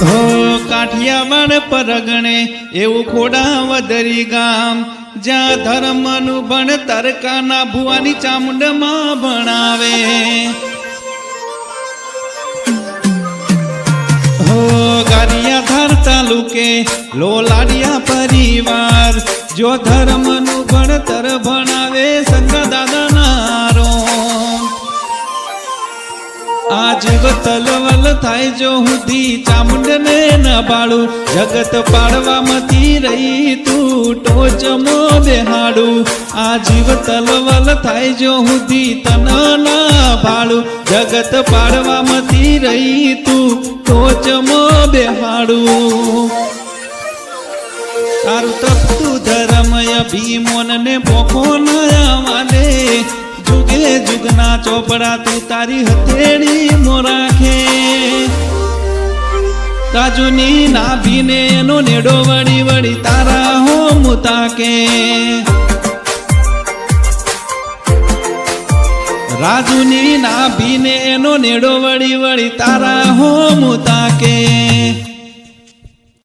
હો કાઠિયાવાડ પરગણે એવું ખોડા વધરી ગામ, જ્યાં ધર્મનું ભણતર કાના ભુવાની ચામુંડમાં ભણાવે. હો ગારિયાધાર તાલુકે લોલાડિયા પરિવાર, જો ધર્મનું ભણતર ભણાવે જીવ તલવલ થાય જો હુધી ચામુંડને ન બાળું. જગત પાડવામાંથી રહી તું ટોચમો બેહાડું. આ જીવ તલવલ થાય જો હુધી તન ના ભાળું. જગત પાડવામાંથી રહી તું ટોચમો બેહાડું. તારું તપતું ધરમય ભીમોન ને પોખો નયા જુગના ચોપડા તું તારી હથેળી મોરાખે રાજુની નાભીને એનો નેડો વળી વળી તારા હો મુતાકે રાજુની નાભીને એનો નેડો વળી વળી તારા હો મુતાકે